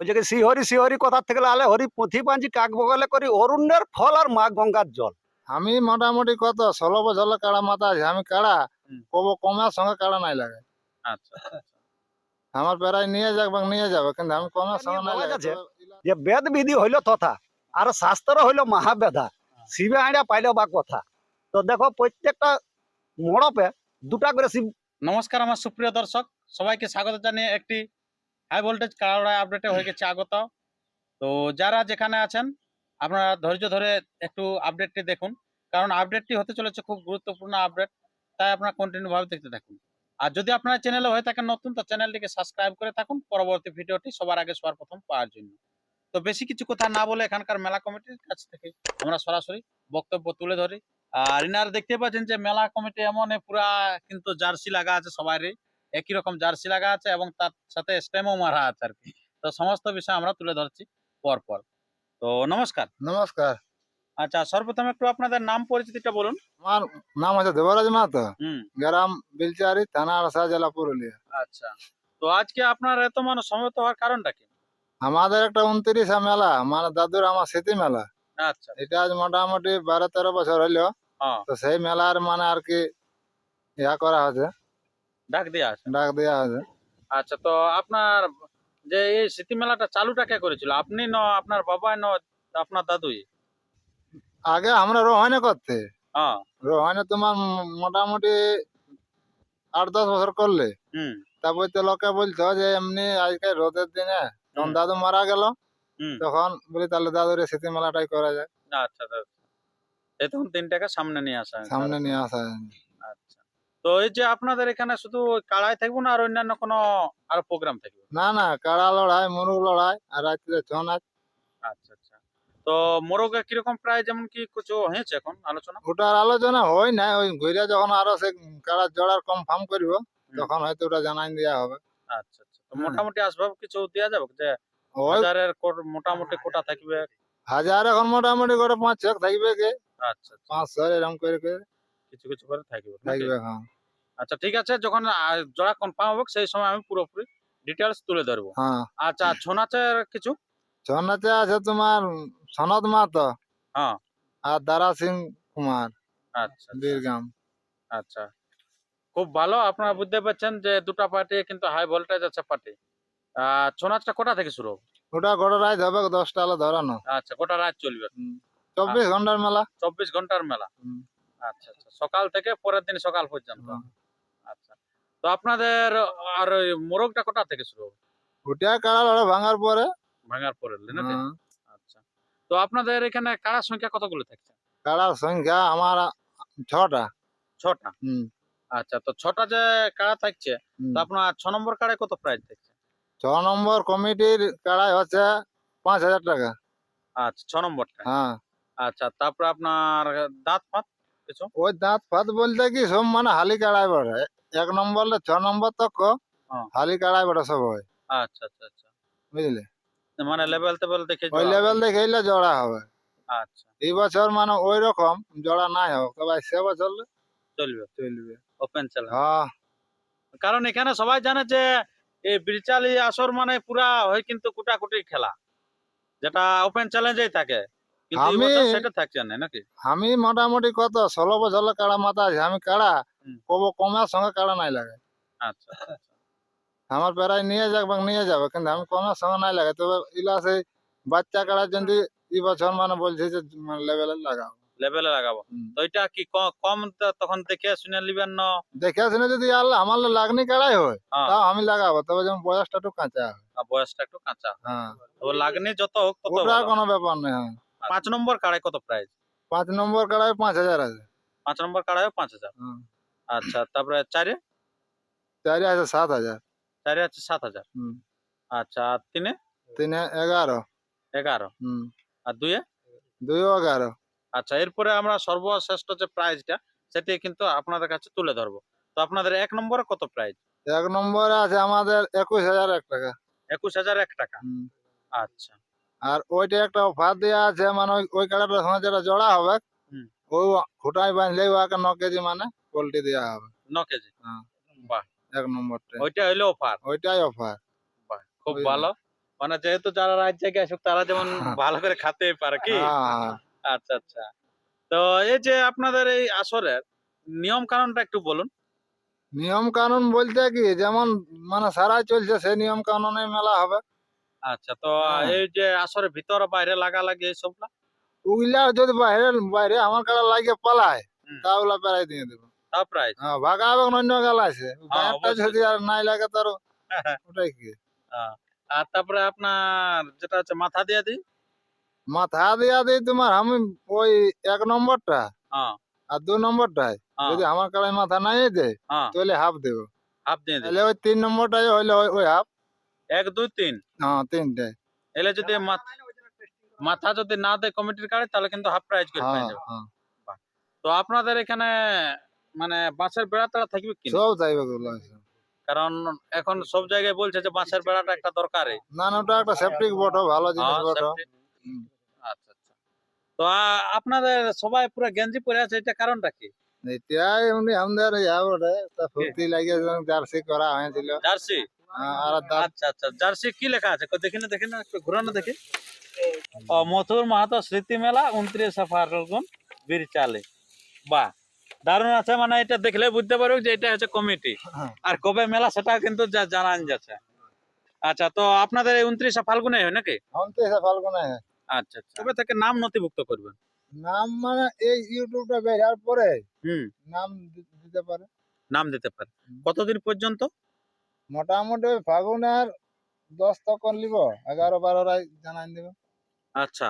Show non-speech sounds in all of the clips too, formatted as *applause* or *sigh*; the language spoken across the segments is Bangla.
বলছে কি শিহরি শিহরি কথা থেকে আলে হরি পুঁথি পাঞ্জি কাক বগলে করি অরুণের ফল আর মা গঙ্গার জল। আমি মোটামুটি কত ষোলো বছর কাড়া মাথা আছে। আমি কাড়া কব কমার সঙ্গে কাড়া নাই লাগে। আচ্ছা আমার প্রায় নিয়ে যাক বা নিয়ে যাবে কিন্তু আমি কমার সঙ্গে নাই লাগে। যে বেদ বিধি হইল তথা আর শাস্ত্র হইল মহাবেধা শিবে আইডা পাইল বা কথা। তো দেখো প্রত্যেকটা মড়পে দুটা করে শিব নমস্কার আমার সুপ্রিয় দর্শক সবাইকে স্বাগত জানিয়ে একটি হাই ভোল্টেজ কারাড়াই আপডেটে হয়ে গেছে, আগত। তো যারা যেখানে আছেন, আপনারা ধৈর্য ধরে একটু আপডেটটি দেখুন। কারণ আপডেটটি হতে চলেছে খুব গুরুত্বপূর্ণ আপডেট তাই আপনারা কন্টিনিউ ভাবে দেখতে থাকুন। আর যদি আপনারা চ্যানেলে হয়ে থাকেন নতুন, তো চ্যানেলটিকে সাবস্ক্রাইব করে থাকুন। পরবর্তী ভিডিওটি সবার আগে সবার প্রথম পাওয়ার জন্য। তো বেশি কিছু কথা না বলে এখানকার মেলা কমিটির কাছ থেকে আমরা সরাসরি বক্তব্য তুলে ধরি। আর ইনার দেখতে পাচ্ছেন যে মেলা কমিটি এমন পুরা কিন্তু জার্সি লাগা আছে সবারই। একই রকম জার্সি লাগা আছে এবং তার সাথে স্টেমও মারা আছে আর কি। তো সমস্ত বিষয় আমরা তুলে ধরছি পর পর তো নমস্কার। নমস্কার। আচ্ছা সর্বপ্রথম একটু আপনাদের নাম পরিচিতিটা বলুন। আমার নাম আছে দেবরাজ মাহাতো। গ্রাম বিলচারি থানা আড়সা জেলা পুরুলিয়া। আচ্ছা। তো আজকে আপনার এত মানে সমবেত হওয়ার কারণটা কি? আমাদের একটা উনত্রিশা মেলা মানে দাদুর আমার স্মৃতি মেলা। আচ্ছা। এটা আজ মোটামুটি বারো তেরো বছর হইল। হ্যাঁ। তো সেই মেলার মানে আর কি ইয়া করা হয়েছে। ডাক দেওয়া আছে ডাক দেওয়া হয়েছে আচ্ছা তো আপনার যে এই স্মৃতি মেলাটা চালুটা কে করেছিল? আপনি ন আপনার বাবা ন আপনার দাদুই? আগে আমরা রোহানে করতে। হ্যাঁ। রোহানে তোমার মোটামুটি আট দশ বছর করলে। হুম। তারপর তো লোকে বলতো যে এমনি আজকে রোদের দিনে যখন দাদু মারা গেল তখন বলি তাহলে দাদুর এই স্মৃতি মেলাটাই করা যায়। আচ্ছা আচ্ছা। এই তখন তিনটাকে সামনে নিয়ে আসা। সামনে নিয়ে আসা তো এই যে আপনাদের এখানে শুধু কাড়াই থাকব না আর অন্যান্য কোনো আরও প্রোগ্রাম থাকবে? না না কাড়া লড়াই মুরুগ লড়াই আর রাত্রে ছৌ নাচ আচ্ছা আচ্ছা। তো মোরগে কীরকম প্রায় যেমন কি কিছু হয়েছে এখন আলোচনা? ওটার আলোচনা হয় না ওই ঘুরে যখন আরও সে কাড়া জোড়ার কনফার্ম করব তখন হয়তো ওটা জানাই দেওয়া হবে। আচ্ছা আচ্ছা। তো মোটামুটি আসবাব কিছু দেওয়া যাবে যে হাজারের মোটামুটি কোটা থাকবে? হাজার এখন মোটামুটি করে পাঁচ ছক থাকবে কি? আচ্ছা আচ্ছা। পাঁচশো এরকম করে করে কিছু কিছু করে থাকবে। থাকবে হ্যাঁ। আচ্ছা ঠিক আছে যখন জোড়া কনফার্ম হবে সেই সময় আমি পুরোপুরি ডিটেলস তুলে ধরবো। হ্যাঁ। আচ্ছা ছৌ নাচের কিছু? ছৌ নাচে আছে তোমার সনদ মাহাতো হ্যাঁ। আর দারা সিং কুমার আচ্ছা আচ্ছা, বীরগাম। আচ্ছা। খুব ভালো আপনারা বুঝতে পারছেন যে দুটো পার্টি কিন্তু হাই ভোল্টেজ আছে পার্টি। ছৌ নাচটা কোটা থেকে শুরু হবে? ওটা গোটা রাত হবে দশটা আলো ধরানো। আচ্ছা গোটা রাত চলবে। চব্বিশ ঘণ্টার মেলা। চব্বিশ ঘণ্টার মেলা। আচ্ছা আচ্ছা। সকাল থেকে পরের দিন সকাল পর্যন্ত। আচ্ছা তো আপনাদের আর ওই মোরগটা কোটা থেকে শুরু হবে? ওটা কাড়া লড়ে ভাঙার পরে। ভাঙার পরে আচ্ছা। তো আপনাদের এখানে কাড়ার সংখ্যা কতগুলো থাকছে? কাড়ার সংখ্যা আমার ছটা। ছটা? হুম। আচ্ছা তো ছটা যে কাড়া থাকছে। তো আপনার ছ নম্বর কাড়ায় কত প্রাইস থাকছে? ছ নম্বর কমিটির কাড়াই হচ্ছে পাঁচ হাজার টাকা। আচ্ছা ছ নম্বরটা হ্যাঁ। আচ্ছা তারপরে আপনার দাঁত ফাঁত? কিছু ওই দাঁত ফাত বলতে কি সব মানে হালি কাড়াই বড়ে এক নম্বর ছ নম্বর তক হ্যাঁ। হালি কাড়াই বড়ে সব হয় আচ্ছা আচ্ছা আচ্ছা। বুঝলে? মানে লেভেল টেবেল দেখে ওই লেভেল। দেখে জোড়া হবে। আচ্ছা। এই বছর মানে ওই রকম জোড়া নাই হবে তবে সে বছর চলবে। চলবে। ওপেন চ্যালেঞ্জ হ্যাঁ। কারণ এখানে সবাই জানে যে এই বিরচালি আসর মানে পুরা হয় কিন্তু কুটাকুটি খেলা। যেটা ওপেন চ্যালেঞ্জেই থাকে। আমি- সেটা থাকছে না নাকি? আমি মোটামুটি কত ষোলো বছর কাড়া মাথা আছে আমি কাড়া। কব কমার সঙ্গে কাড়া নাই লাগে আচ্ছা আচ্ছা। আমার প্রায় নিয়ে যাক বা নিয়ে যাবে কিন্তু আমি কমের সঙ্গে নাই লাগে তবে ইলা সেই বাচ্চা কাড়া যদি এই বছর মানে বলছে যে লেভেলে লাগাও লেভেলে লাগাবো। তো এটা কি কম তখন দেখে শুনে নিবেন না? দেখে শুনে যদি আল্লাহ আমার লাগনি কাড়াই হয় হ্যাঁ। তাও আমি লাগাবো তবে যেমন বয়সটা একটু কাঁচা হয়। বয়সটা একটু কাঁচা হ্যাঁ। তো লাগনি যত হোক তত ওটা কোনো ব্যাপার নেই হ্যাঁ। পাঁচ। নম্বর কাড়ায় কত প্রাইস পাঁচ নম্বর কাড়াই পাঁচ হাজার আছে। পাঁচ নম্বর কাড়ায় পাঁচ হাজার। হুম। আচ্ছা তারপরে চারে? চারি আছে সাত হাজার। চারে আছে সাত হাজার। হুম। আচ্ছা আর তিনে? তিনে এগারো। এগারো। আর দুয়ে দুইও এগারো। আচ্ছা এরপরে আমরা সর্বশ্রেষ্ঠ যে প্রাইজটা সেটি কিন্তু আপনাদের কাছে তুলে ধরবো। তো আপনাদের এক নম্বরে কত প্রাইজ এক নম্বরে আছে আমাদের একুশ হাজার এক টাকা। একুশ হাজার এক টাকা। হুম। আচ্ছা। আর ওইটা একটা অফার দেওয়া আছে মানে ওই- কাড়াটার সঙ্গে যেটা জোড়া হবে ওই খুঁটাই বাঁধলে ওকে ন কেজি মানে পোল্ট্রি দেওয়া হবে। ন কেজি? হ্যাঁ। বাহ। এক নম্বরটা। ওইটা হইল অফার? ওইটাই অফার। বাহ খুব ভালো। মানে। যেহেতু যারা রাজ্যে গেছে তারা যেমন হ্যাঁ। ভালো করে খেতে পারে কি? হ্যাঁ আচ্ছা আচ্ছা। তো এই যে আপনাদের এই আসরের নিয়ম কানুনটা একটু বলুন। নিয়ম কানুন বলতে কি যেমন মানে সারাই চলছে সেই নিয়ম কানুনে মেলা হবে। আচ্ছা তো হ্যাঁ। এই যে আসরের ভিতরে বাইরে লাগা লাগি এইসব না ওইলা যদি বাইরে বাইরে আমার কাছে লাগিয়ে পালায় হুম। তা ওগুলা পেরাই দিয়ে দেবো। তা হ্যাঁ ভাগা হবে অন্য গেল আছে। হ্যাঁ, যদি আর নাই লাগে তার *laughs* ওটাই কি? আর তারপরে আপনার যেটা হচ্ছে মাথা দিয়ে দিই? মাথা দিয়া দিই তোমার আমি ওই এক নম্বরটা আর দু নম্বরটায়। যদি আমার কাছে মাথা নাই দেয় তাহলে হাফ দেবো। হাফ দিয়ে তাহলে ওই তিন নম্বরটাই হইলে ওই হাফ। এক দুই তিন? হ্যাঁ তিনটে। এলে যদি মাথা যদি না দেয় কমিটির কার্ডে তাহলে কিন্তু হাফ প্রাইজ করে পেয়ে হ্যাঁ যাবে। হ্যাঁ। তো আপনাদের এখানে মানে বাঁশের বেড়া তারা থাকবে কি সব আছে। কারণ এখন সব জায়গায় বলছে যে বাঁশের বেড়াটা একটা দরকারই না না ওটা একটা সেফটিক বটো ভালো জিনিস হ্যাঁ, বটো। আচ্ছা আচ্ছা। তো আপনাদের সবাই পুরো গেঞ্জি পরে আছে এটা কারণটা কি? এটাই এমনি আমাদের ইয়া বটে তা ফুর্তি লাগে জার্সি করা হয়েছিল। জার্সি? আচ্ছা আচ্ছা জার্সি কি লেখা আছে? দেখি না দেখি না একটু ঘুরানো দেখি। মথুর মাহাতো স্মৃতি মেলা উনত্রিশে ফাল্গুন বীরচালে। বাহ দারুণ আছে মানে এটা দেখলে বুঝতে পারবে যে এটা হচ্ছে কমিটি। হ্যাঁ। আর কবে মেলা সেটা কিন্তু জানান যাচ্ছে। আচ্ছা তো আপনাদের উনত্রিশে ফাল্গুনে হয় নাকি? উনত্রিশে ফাল্গুনে আচ্ছা আচ্ছা। কবে থেকে নাম নথিভুক্ত করবেন? নাম মানে এই ইউটিউবটা বেরার পরে হুম। নাম দিতে পারে। নাম দিতে পারে। কতদিন পর্যন্ত? মোটামুটি ফাগুনের দশ তখন লিব এগারো বারোটায় জানাই দেবে। আচ্ছা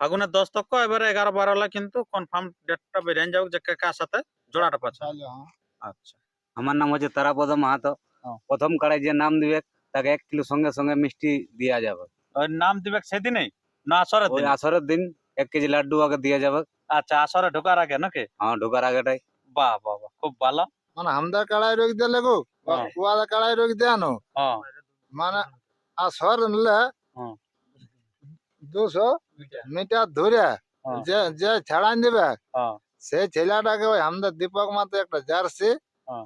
ফাগুনের দশ তক এবারে এগারো বারোলা কিন্তু কনফার্ম ডেটটা বেরিয়ে যাবে যে কে কার সাথে জোড়াটা পাচ্ছে। হ্যাঁ। আচ্ছা। আমার নাম হচ্ছে তারাপদ মাহাতো। হ্যাঁ। প্রথম কাড়ায় যে নাম দিবে তাকে এক কিলো সঙ্গে সঙ্গে মিষ্টি দেওয়া যাবে। নাম দিবে সেদিনই? না আসরের দিন? আসরের দিন এক কেজি লাড্ডু আগে দিয়ে যাবে। আচ্ছা আসরে ঢোকার আগে নাকি? হ্যাঁ ঢোকার আগেটাই। বাহ বাহ বাহ খুব ভালো। মানে হামদার কাড়াই রোগ দিলে গো কুয়াদা কাড়াই রোগ দেয়ানো হ্যাঁ মানে আসর নিলে হ্যাঁ। দুশো মিটার ধরে। যে যে ছাড়ান দিবে সে সেই ছেলেটাকে ওই আমাদের দীপক মাতে একটা জার্সি।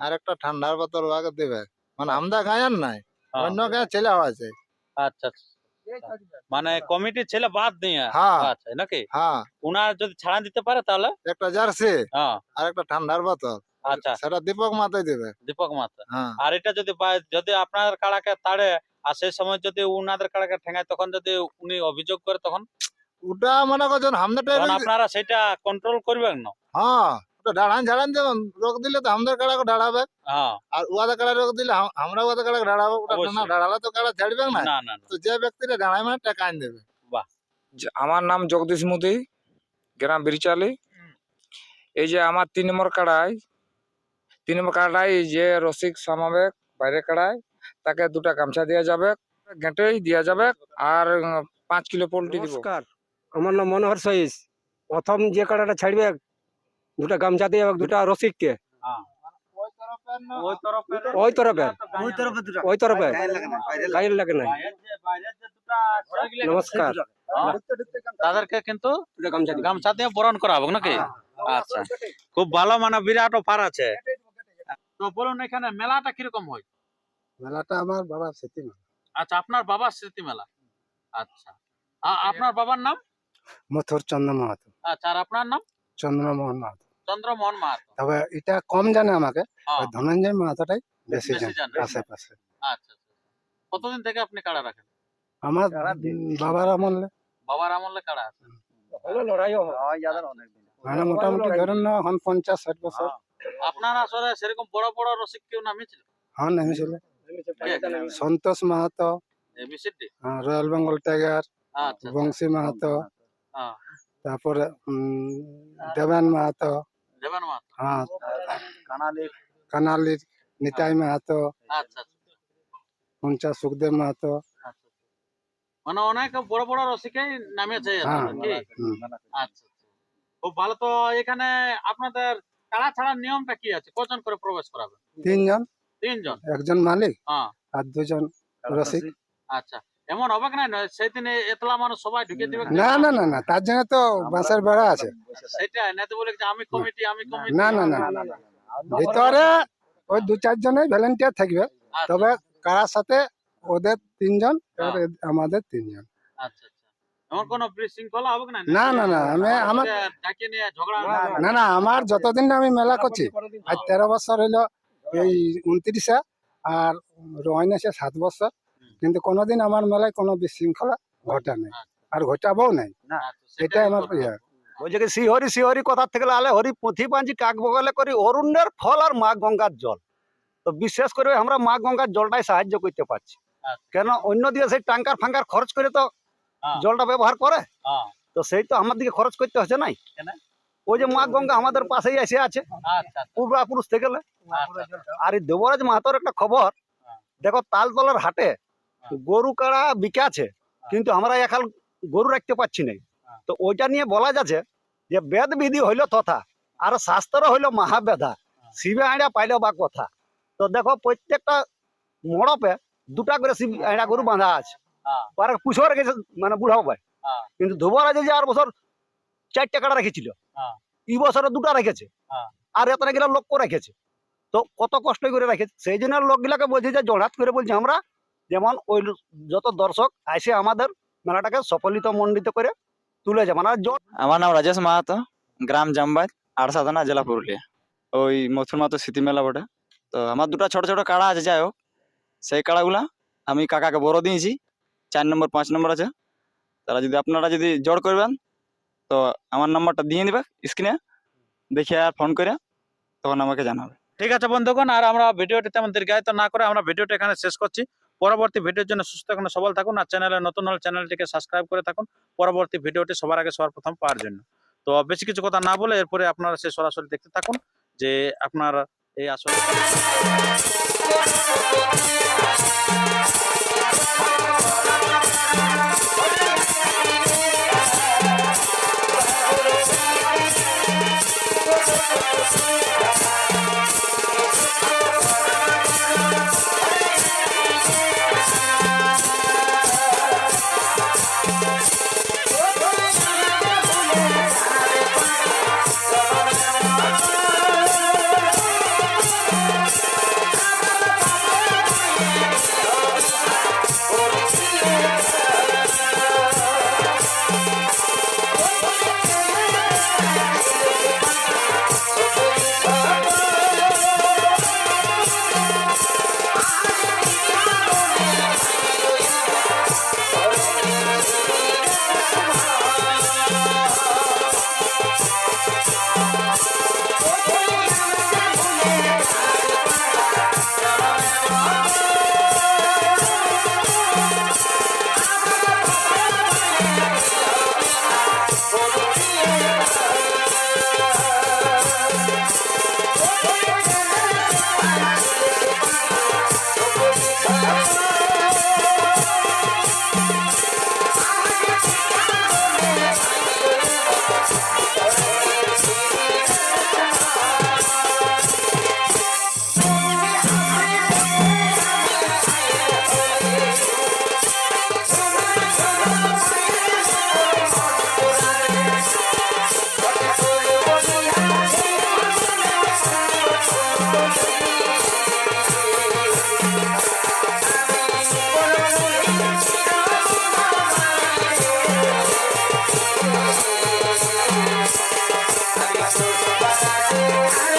আর একটা ঠান্ডার বোতল দিবে মানে আমদা গায়ের নাই। অন্য গায়ে ছেলে হওয়া আচ্ছা আচ্ছা। মানে কমিটির ছেলে বাদ দিয়ে হ্যাঁ। আচ্ছা নাকি? হ্যাঁ। উনার যদি ছাড়া দিতে পারে তাহলে? একটা জার্সি। হ্যাঁ। আর একটা ঠান্ডার বোতল। আচ্ছা। সেটা দীপক মাতে দিবে। দীপক হ্যাঁ। আর এটা যদি যদি আপনার কাড়াকে তাড়ে আর সেই সময় যদি উনাদের কাড়াকে ঠেঙায় তখন যদি উনি অভিযোগ করে তখন? ওটা মনে করছেন আপনারা সেটা কন্ট্রোল করবেন না। হ্যাঁ। ঢাড়ান ঝাড়ান দেবেন রোগ দিলে তো আমাদের কাড়াকে ঢাড়াবে হ্যাঁ। আর উয়াদের কাড়া রোগ দিলে আমরা উয়াদের কাড়াকে ঢাড়াবো ওটা ঢাড়ালে তো কাড়া ছাড়বে না। না না না। তো যে ব্যক্তিটা ঢাড়ায় মানে টাকা আইন দেবে। আমার নাম জগদীশ মুদি গ্রাম বিরিচালি। এই যে আমার তিন নম্বর কাড়াই তিন নম্বর কাড়াই যে রসিক সামাবে বাইরে কাড়াই তাকে দুটা গামছা দেওয়া যাবে গেঁটেই দেওয়া যাবে আর পাঁচ কিলো পোল্ট্রি দিব। আমার নাম মনোহর সহিস প্রথম যে কাড়াটা ছাড়বে দুটা গামছা দিয়ে এবং দুটা রসিককে। ওই ওই তরফে ওই তরফে দুটো ওই তরফে লাগে না, বাইরে লাগে। গায়ের লাগে নাই বাইরের যে- বাইরের যে দুটা আছে, নমস্কার। হ্যাঁ, তাদেরকে কিন্তু গামছা দিয়ে বরণ করা হবে নাকি? আচ্ছা। খুব ভালো মানে বিরাট অফার আছে। তো বলুন এখানে মেলাটা কীরকম হয়? মেলাটা আমার বাবা স্মৃতি আচ্ছা আপনার বাবার স্মৃতি মেলা। আচ্ছা। আপনার বাবার নাম? মথুর চন্দ্র মাহাতো। আচ্ছা আর আপনার নাম? চন্দ্রমোহন মাহাতো। চন্দ্রমোহন মাহাতো। তবে এটা কম জানে আমাকে হ্যাঁ, ধনঞ্জয় মাহাতোটাই বেশি জানে। আশেপাশে। আচ্ছা আচ্ছা। কতদিন থেকে আপনি কাড়া রাখেন? আমার বাবার আমলে। বাবার আমলে কাড়া আছে? লড়াইও হয়। হয় অনেক দিন। মানে মোটামুটি ধরেন না এখন পঞ্চাশ ষাট বছর। আপনার আসলে সেরকম বড় বড় রসিক কেউ নামিয়েছিল? হ্যাঁ নেমেছিল সন্তোষ মাহাতো রয়্যাল বেঙ্গল টাইগার আচ্ছা। বংশী মাহাতো। হ্যাঁ। তারপরে উম, দেবেন মাহাতো। দেবেন মাহাতো? হ্যাঁ। কানালির? কানালির নিতাই মাহাতো। আচ্ছা আচ্ছা। পঞ্চা সুখদেব মাহাতো। আচ্ছা। মানে অনেক বড় বড় রসিকেই নামিয়েছে হ্যাঁ। আচ্ছা আচ্ছা। খুব ভালো। তো এখানে আপনাদের কাড়া ছাড়ার নিয়মটা কি আছে? কজন করে প্রবেশ করাবে? তিনজন। তিনজন? একজন মালিক হ্যাঁ। আর দুজন রসিক। আচ্ছা। এমন হবে না? সেদিন এতলা মানুষ সবাই ঢুকে দিবে না না না না তার জন্য তো বাঁশের বেড়া আছে। সেটাই না তো বলে যে আমি কমিটি আমি কমিটি। না না না ভিতরে ওই দু চারজনে ভলেন্টিয়ার থাকবে আচ্ছা, তবে কারার সাথে ওদের তিনজন আমাদের তিনজন। আচ্ছা আচ্ছা। এমন কোনো বিশৃঙ্খলা হবে না? না, না, না, আমি- আমার- ডাকে নিয়ে ঝগড়া না না আমার যতদিন আমি মেলা করছি আজ তেরো বছর হইল এই উনত্রিশে আর রোহিন আছে সাত বছর। কিন্তু কোনোদিন আমার মেলায় কোনো বিশৃঙ্খলা ঘটা নেই। আর ঘটাবও নাই। এটা আমার ইয়ে। বলছে কি শিহরি শিহরি কথা থেকে আলে হরি পুঁথি পাঞ্জি কাক বগলে করি অরুণের ফল আর মা গঙ্গার জল। তো বিশেষ করে আমরা মা গঙ্গার জলটাই সাহায্য করতে পারছি। আচ্ছা। কেন অন্য দিকে সেই টাঙ্কার ফাঙ্কার খরচ করে তো হ্যাঁ। জলটা ব্যবহার করে? হ্যাঁ। তো সেই তো আমার দিকে খরচ করতে হচ্ছে নাই? ওই যে মা গঙ্গা আমাদের পাশেই এসে আছে। আচ্ছা পূর্বাপুরুষ থেকে আচ্ছা আর এই দেবরাজ মাহাতোর একটা খবর। হ্যাঁ। দেখো তালতলার হাটে হ্যাঁ। গরু কাড়া বিকাছে কিন্তু আমরা একাল গরু রাখতে পারছি না। তো ওইটা নিয়ে বলা যাচ্ছে যে বেদ বিধি হইল তথা, আর শাস্ত্র হইল মহাবেধা। শিবে আইডা পাইল বা কথা তো দেখো প্রত্যেকটা মড়পে দুটা করে শিব আইডা গরু বাঁধা আছে। আর পুষো রেখেছে মানে বুড়াও ভাই। কিন্তু ধোবরাজে যে আর বছর চারটে কাটা রেখেছিল। এই বছরে দুটা রেখেছে। আর এত গেলে লক্ষ্য রেখেছে তো কত কষ্ট করে রেখেছে সেই জন্য লোকগুলাকে বলছে যে জড়াত করে বলছে আমরা যেমন ওই যত দর্শক আসে আমাদের মেলাটাকে সফলিত মণ্ডিত করে তুলে যাবে। মানে আমার নাম রাজেশ মাহাতো গ্রাম জামবাদ আড়সা থানা জেলা পুরুলিয়া। ওই মথুর মাতো স্মৃতি মেলা বটে। তো আমার দুটো ছোট ছোট কাড়া আছে যাই হোক। সেই কাড়াগুলা আমি কাকাকে বড় দিয়েছি। চার নম্বর পাঁচ নম্বর আছে। তারা যদি আপনারা যদি জড় করবেন তো আমার নাম্বারটা দিয়ে দিবে স্ক্রিনে। দেখে আর ফোন করে তখন আমাকে জানাবে। ঠিক আছে বন্ধুগণ আর আমরা ভিডিওটি তেমন দীর্ঘায়িত না করে আমরা ভিডিওটি এখানে শেষ করছি। পরবর্তী ভিডিওর জন্য সুস্থ থাকুন, সবল থাকুন আর চ্যানেলে নতুন হলে চ্যানেলটিকে সাবস্ক্রাইব করে থাকুন পরবর্তী ভিডিওটি সবার আগে সবার প্রথম পাওয়ার জন্য তো বেশি কিছু কথা না বলে এরপরে আপনারা সে সরাসরি দেখতে থাকুন যে আপনার এই আসলে. Música